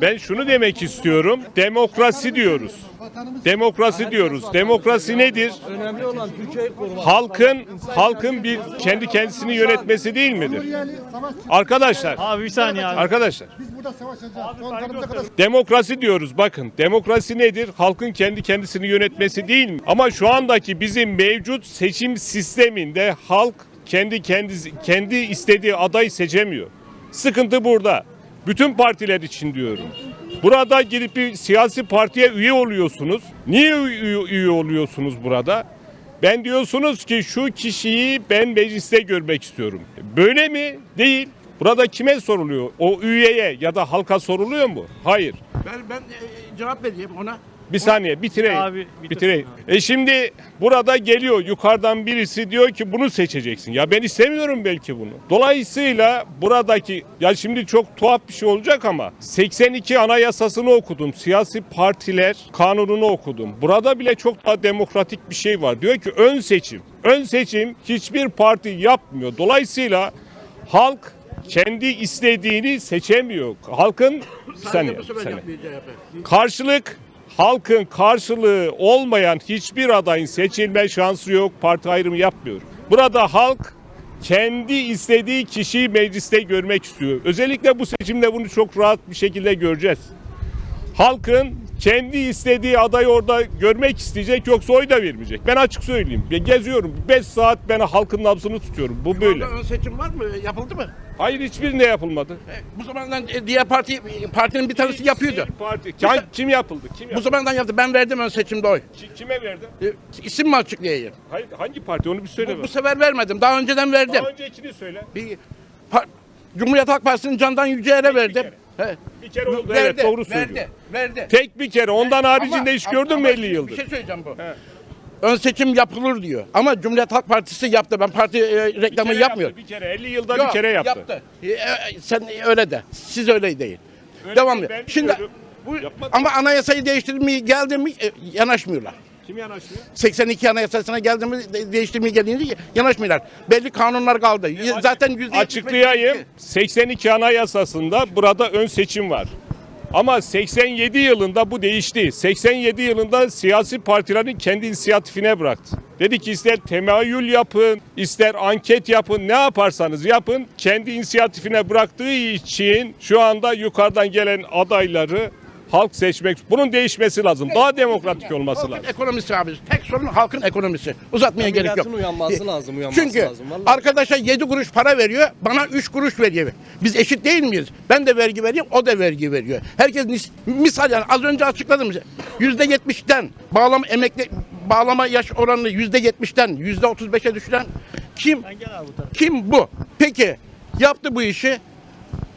Ben şunu demek istiyorum. Demokrasi diyoruz. Demokrasi diyoruz. Demokrasi nedir? Önemli olan Türkiye'yi korumak. Halkın halkın bir kendi kendisini yönetmesi değil midir? Arkadaşlar, Abi bir saniye abi. arkadaşlar. Biz burada savaşacağız. Demokrasi diyoruz bakın. Demokrasi nedir? Halkın kendi kendisini yönetmesi değil mi? Ama şu andaki bizim mevcut seçim sisteminde halk kendi kendisi kendi istediği adayı seçemiyor. Sıkıntı burada. Bütün partiler için diyorum. Burada girip bir siyasi partiye üye oluyorsunuz. Niye üye, üye oluyorsunuz burada? Ben diyorsunuz ki şu kişiyi ben mecliste görmek istiyorum. Böyle mi? Değil. Burada kime soruluyor? O üyeye ya da halka soruluyor mu? Hayır. Ben, ben e, cevap vereyim ona. Bir saniye bitireyim. Abi, bitir. bitireyim. E şimdi burada geliyor yukarıdan birisi diyor ki bunu seçeceksin. Ya ben istemiyorum belki bunu. Dolayısıyla buradaki ya şimdi çok tuhaf bir şey olacak ama 82 anayasasını okudum. Siyasi partiler kanununu okudum. Burada bile çok daha demokratik bir şey var. Diyor ki ön seçim. Ön seçim hiçbir parti yapmıyor. Dolayısıyla halk kendi istediğini seçemiyor. Halkın bir saniye, bir saniye. Karşılık halkın karşılığı olmayan hiçbir adayın seçilme şansı yok. Parti ayrımı yapmıyor. Burada halk kendi istediği kişiyi mecliste görmek istiyor. Özellikle bu seçimde bunu çok rahat bir şekilde göreceğiz. Halkın kendi istediği adayı orada görmek isteyecek yoksa oy da vermeyecek. Ben açık söyleyeyim. Ben geziyorum. 5 saat ben halkın nabzını tutuyorum. Bu böyle. Ön seçim var mı? Yapıldı mı? Hayır hiçbirinde yapılmadı. E, bu zamandan e, diğer parti partinin bir tanesi yapıyordu. Hiçbir Parti. Kim, kim yapıldı? Kim Bu yapıldı? zamandan yaptı. Ben verdim ön seçimde oy. Ki- Kime verdin? E, isim mi açıklayayım? Hayır, hangi parti onu bir söyle. Bu, bu sefer vermedim. Daha önceden verdim. Daha öncekini söyle. Bir, par- Cumhuriyet Halk Partisi'nin Candan Yücel'e verdim. He. Bir kere oldu Verdi, evet doğru söylüyor. Verdi, verdi. Tek bir kere ondan haricinde Ama- hiç gördün mü ama 50 yıldır? Bir şey söyleyeceğim bu. He. Ön seçim yapılır diyor. Ama Cumhuriyet Halk Partisi yaptı. Ben parti e, Bir reklamı kere yapmıyor. yaptı, bir kere 50 yılda Yok, bir kere yaptı. E, e, sen öyle de. Siz öyle değil. Öyle Devam ben Şimdi bu, ama anayasayı değiştirmeye geldi mi e, yanaşmıyorlar. Kim yanaşıyor? 82 anayasasına geldi mi de- değiştirmeye gelince yanaşmıyorlar. Belli kanunlar kaldı. Zaten yüzde Açıklayayım. 82 Anayasasında burada ön seçim var. Ama 87 yılında bu değişti. 87 yılında siyasi partilerin kendi inisiyatifine bıraktı. Dedi ki ister temayül yapın, ister anket yapın, ne yaparsanız yapın. Kendi inisiyatifine bıraktığı için şu anda yukarıdan gelen adayları halk seçmek. Bunun değişmesi lazım. Daha demokratik olması lazım. ekonomisi abi. Tek sorun halkın ekonomisi. Uzatmaya gerek yok. Milletin uyanması lazım, uyanması Çünkü lazım. Vallahi. arkadaşa 7 kuruş para veriyor, bana 3 kuruş veriyor. Biz eşit değil miyiz? Ben de vergi veriyorum, o da vergi veriyor. Herkes nis- misal yani az önce açıkladım. %70'ten bağlama emekli bağlama yaş oranını %70'ten %35'e düşüren kim? Kim bu? Peki yaptı bu işi.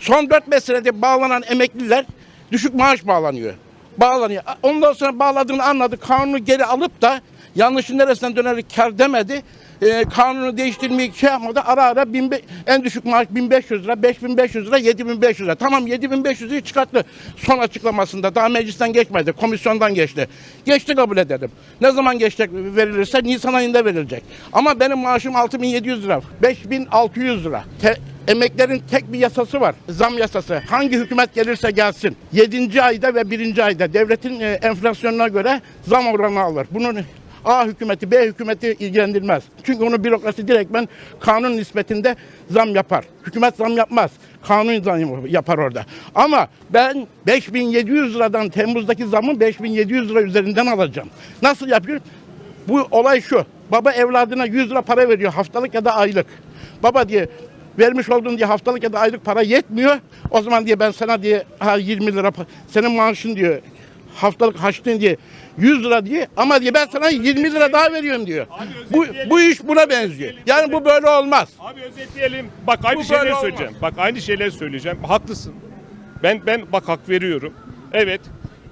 Son 4-5 senede bağlanan emekliler düşük maaş bağlanıyor. Bağlanıyor. Ondan sonra bağladığını anladı. Kanunu geri alıp da yanlışın neresinden dönerek kar demedi. Ee, kanunu değiştirmeyi şey yapmadı. Ara ara bin en düşük maaş 1500 lira, 5500 lira, 7500 lira. Tamam 7500 lirayı çıkarttı son açıklamasında. Daha meclisten geçmedi. Komisyondan geçti. Geçti kabul edelim. Ne zaman geçecek verilirse Nisan ayında verilecek. Ama benim maaşım 6700 lira. 5600 lira. Te- Emeklerin tek bir yasası var. Zam yasası. Hangi hükümet gelirse gelsin. 7. ayda ve 1. ayda devletin e, enflasyonuna göre zam oranı alır. Bunun A hükümeti, B hükümeti ilgilendirmez. Çünkü onu bürokrasi direktmen kanun nispetinde zam yapar. Hükümet zam yapmaz. Kanun zam yapar orada. Ama ben 5700 liradan Temmuz'daki zamı 5700 lira üzerinden alacağım. Nasıl yapıyor? Bu olay şu. Baba evladına 100 lira para veriyor haftalık ya da aylık. Baba diye vermiş olduğun diye haftalık ya da aylık para yetmiyor. O zaman diye ben sana diye ha 20 lira senin maaşın diyor haftalık harçlığın diye 100 lira diye ama diye ben sana 20 lira daha veriyorum diyor. Bu bu iş buna benziyor. Yani bu böyle olmaz. Abi özetleyelim. Bak aynı Bu şeyleri böyle olmaz. söyleyeceğim. Bak aynı şeyleri söyleyeceğim. Haklısın. Ben ben bak hak veriyorum. Evet.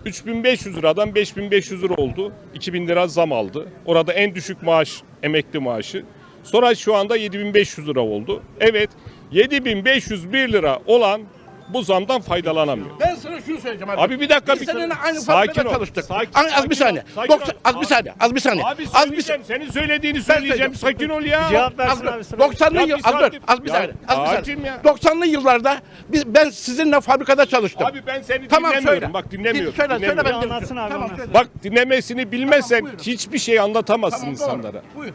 3500 liradan 5500 lira oldu. 2000 lira zam aldı. Orada en düşük maaş emekli maaşı. Sonra şu anda 7500 lira oldu. Evet. 7501 lira olan bu zamdan faydalanamıyor. Ben sana şunu söyleyeceğim abi. Abi bir dakika, Biz bir- seninle aynı Sakin fabrikada ol, çalıştık. sakin- az, az sakin bir saniye. ol, sakin Doksan- ol. az bir saniye. Az bir saniye. Abi az bir söyleyeceğim. Senin söylediğini söyleyeceğim. Sakin ol ya. Cevap Az, versin abi. sana. 90'lı Ya yıl bir az dur, az bir saniye. Az bir saniye. ya. 90'lı yıllarda biz ben sizinle fabrikada çalıştım. Abi ben seni tamam dinlemiyorum. söyle. Bak dinlemiyorum. Söyle söyle dinlemiyorum. ben abi, Tamam söyle. Bak dinlemesini bilmezsen hiçbir şey anlatamazsın insanlara. Buyur.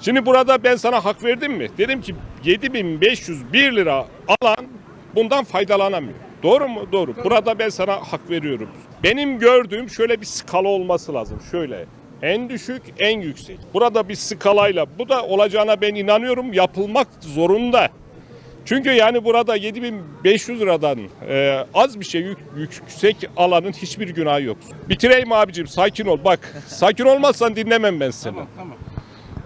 Şimdi burada ben sana hak verdim mi? Dedim ki 7501 lira alan bundan faydalanamıyor. Doğru mu? Doğru. Burada ben sana hak veriyorum. Benim gördüğüm şöyle bir skala olması lazım. Şöyle. En düşük, en yüksek. Burada bir skalayla bu da olacağına ben inanıyorum. Yapılmak zorunda. Çünkü yani burada 7500 liradan e, az bir şey yük- yüksek alanın hiçbir günahı yok. Bitireyim abicim sakin ol. Bak sakin olmazsan dinlemem ben seni. Tamam.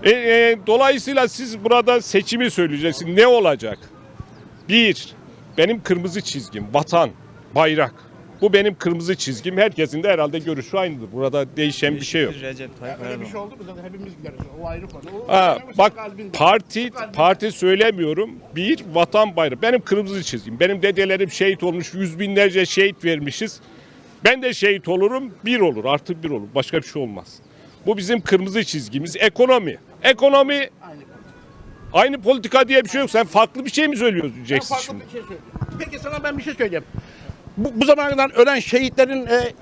E, e, dolayısıyla siz burada seçimi söyleyeceksiniz. Ne olacak? Bir, benim kırmızı çizgim vatan, bayrak. Bu benim kırmızı çizgim. Herkesin de herhalde görüşü aynıdır. Burada değişen bir şey yok. Recep Tayyip Öyle bir Erdoğan. şey oldu mu zaten hepimiz gideriz. O ayrı konu. O- Ha, bak kalbinde. parti parti söylemiyorum. Bir vatan bayrağı. Benim kırmızı çizgim. Benim dedelerim şehit olmuş. Yüz binlerce şehit vermişiz. Ben de şehit olurum. Bir olur. Artı bir olur. Başka bir şey olmaz. Bu bizim kırmızı çizgimiz. Ekonomi. Ekonomi aynı politika diye bir şey yok. Sen farklı bir şey mi Ben söyleyeceksin farklı şimdi? bir şey söyleyeyim. Peki sana ben bir şey söyleyeyim. Bu, bu zamana kadar ölen şehitlerin e,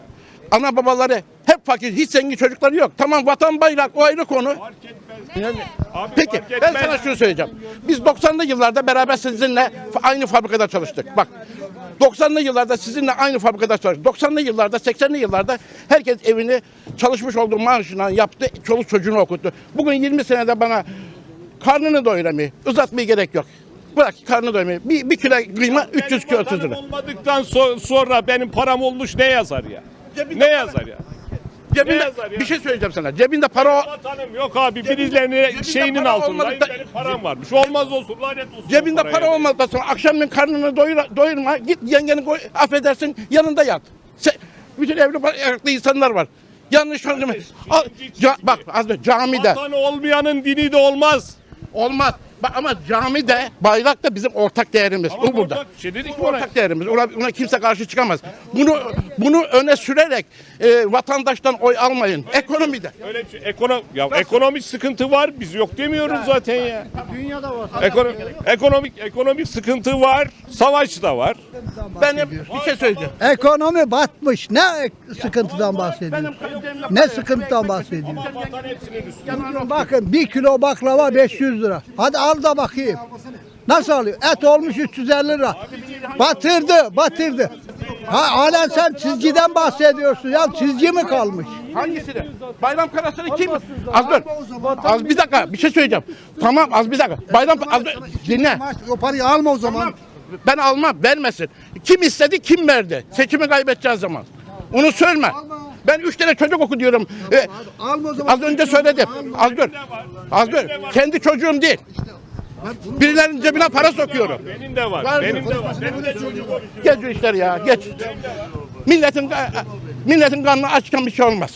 ana babaları hep fakir, hiç zengin çocukları yok. Tamam vatan bayrak o ayrı konu. Yani- Abi Peki fark ben sana şunu söyleyeceğim. Biz 90'lı yıllarda beraber sizinle aynı fabrikada çalıştık. Bak 90'lı yıllarda sizinle aynı fabrikada çalıştık. 90'lı yıllarda 80'li yıllarda herkes evini çalışmış olduğu maaşından yaptı. Çoluk çocuğunu okuttu. Bugün 20 senede bana karnını doyuramıyor. Uzatmaya gerek yok. Bırak karnını doyuramıyor. Bir, bir kilo kıyma 300 kilo 30 Benim lira. olmadıktan so- sonra benim param olmuş ne yazar ya? Ne yazar ya? Cebinde, yazar ya? bir şey söyleyeceğim sana. Cebinde para Vatanım yok abi birilerinin cebinde şeyinin para altındayım olmadı da- benim param varmış. Olmaz olsun lanet olsun. Cebinde para olmadıktan sonra akşamleyin karnını doyur, doyurma. Git yengenin koy, affedersin yanında yat. Sen, bütün evli barklı insanlar var. Yanlış anlama. Al, ca- bak az önce camide Vatanı olmayanın dini de olmaz. olmaz. Bak ama camide bayrak da bizim ortak değerimiz. Ama Bu burada. ortak şey dedik Bu ortak değerimiz. Ona, ona kimse karşı çıkamaz. Bunu bunu öne sürerek e, vatandaştan oy almayın. Ekonomide. Öyle bir şey. Ekonom ya ekonomik sıkıntı var. Biz yok demiyoruz zaten ya. Dünyada var. Ekonomik ekonomik ekonomik sıkıntı var. Savaş da var. Benim bir şey söyleyeceğim. Ekonomi batmış. Ne sıkıntıdan bahsediyor? Benim cebimde Ne sıkıntıdan ekmek- bahsediyor? Vatan hepsinin üstünde. Bugün bakın bir kilo baklava 500 lira. Hadi al da bakayım. Nasıl alıyor? Et olmuş 350 lira. Batırdı, batırdı. Ha, halen sen çizgiden bahsediyorsun. Ya çizgi mi kalmış? Hangisini? Bayram parasını kim? Az dur. Az bir dakika bir şey söyleyeceğim. Tamam az bir dakika. Bayram az dur. Dinle. O parayı alma o zaman. Ben almam vermesin. Kim istedi kim verdi? Seçimi kaybedeceğiz zaman. Onu söyleme. Ben üç tane çocuk oku diyorum. Ee, Alma o zaman. az önce söyledim. Az dur. Az dur. Kendi çocuğum değil. Birilerinin cebine para sokuyorum. Benim de var. Var? Benim de var. Benim de çocuk. Geç şu işleri ya geç. Milletin milletin karnına açken bir şey olmaz.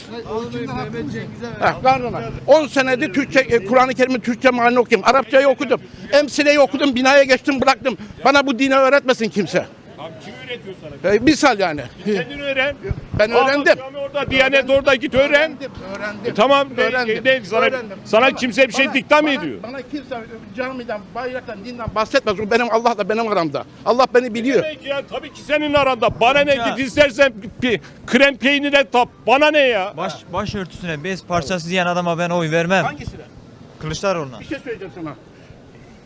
Ha, karnına. 10 senedir Türkçe, e, Kur'an-ı Kerim'i Türkçe mealini okuyayım. Arapçayı okudum. Emsileyi okudum, binaya geçtim bıraktım. Bana bu dini öğretmesin kimse. Üretiyor sana? E, misal yani. Kendin öğren. Ben öğrendim. cami orada, Diyanet orada git öğren. Öğrendim. E tamam ne, Öğrendim. ne, sana, Öğrendim. sana Ama kimse bir şey bana- dikta mı bana- ediyor? Bana kimse camiden, bayraktan, dinden bahsetmez. O benim Allah'la benim aramda. Allah beni biliyor. Demek ya tabii ki senin aranda. Bana ne Ya. git istersen bir krem peynire tap. Bana ne ya? Baş, başörtüsüne bez parçası diyen adama ben oy vermem. Hangisine? Kılıçdaroğlu'na. Bir şey söyleyeceğim sana.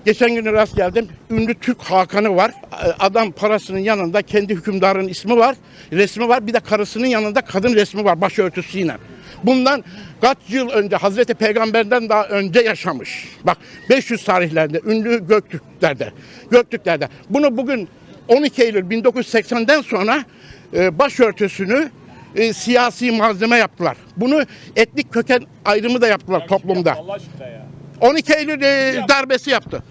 Geçen gün rast geldim. Ünlü Türk Hakan'ı var. Adam parasının yanında kendi hükümdarın ismi var, resmi var. Bir de karısının yanında kadın resmi var başörtüsüyle. Bundan kaç yıl önce Hazreti Peygamber'den daha önce yaşamış. Bak 500 tarihlerinde ünlü Göktürklerde. Göktürklerde. Bunu bugün 12 Eylül 1980'den sonra e, başörtüsünü e, siyasi malzeme yaptılar. Bunu etnik köken ayrımı da yaptılar toplumda. Allah aşkına ya. 12 Eylül e, darbesi yaptı.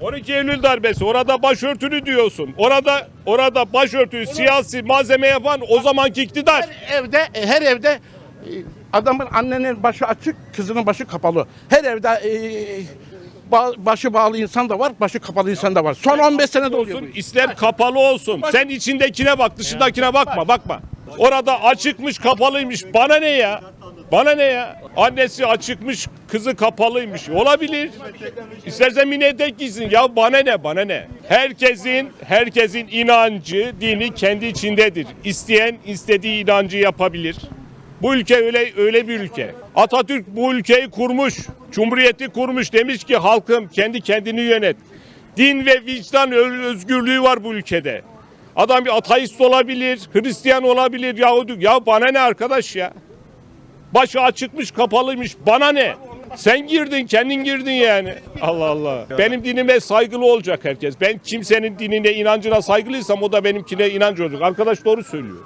12 Eylül darbesi. Orada başörtülü diyorsun. Orada orada başörtüyü siyasi malzeme yapan o zamanki iktidar. Her evde e, her evde e, adamın annenin başı açık, kızının başı kapalı. Her evde e, ba- başı bağlı insan da var, başı kapalı insan da var. Son 15 senede oluyor bu olsun, iş. ister kapalı olsun. Sen içindekine bak, dışındakine bakma, bakma. Orada açıkmış, kapalıymış. Bana ne ya? Bana ne ya? Annesi açıkmış, kızı kapalıymış. Olabilir. İstersen mini etek. Ya bana ne, bana ne? Herkesin, herkesin inancı, dini kendi içindedir. İsteyen istediği inancı yapabilir. Bu ülke öyle öyle bir ülke. Atatürk bu ülkeyi kurmuş, cumhuriyeti kurmuş. Demiş ki halkım kendi kendini yönet. Din ve vicdan özgürlüğü var bu ülkede. Adam bir ateist olabilir, Hristiyan olabilir, Yahudi. Ya bana ne arkadaş ya? Başı açıkmış, kapalıymış. Bana ne? Sen girdin, kendin girdin yani. Allah Allah. Benim dinime saygılı olacak herkes. Ben kimsenin dinine, inancına saygılıysam o da benimkine inancı olacak. Arkadaş doğru söylüyor.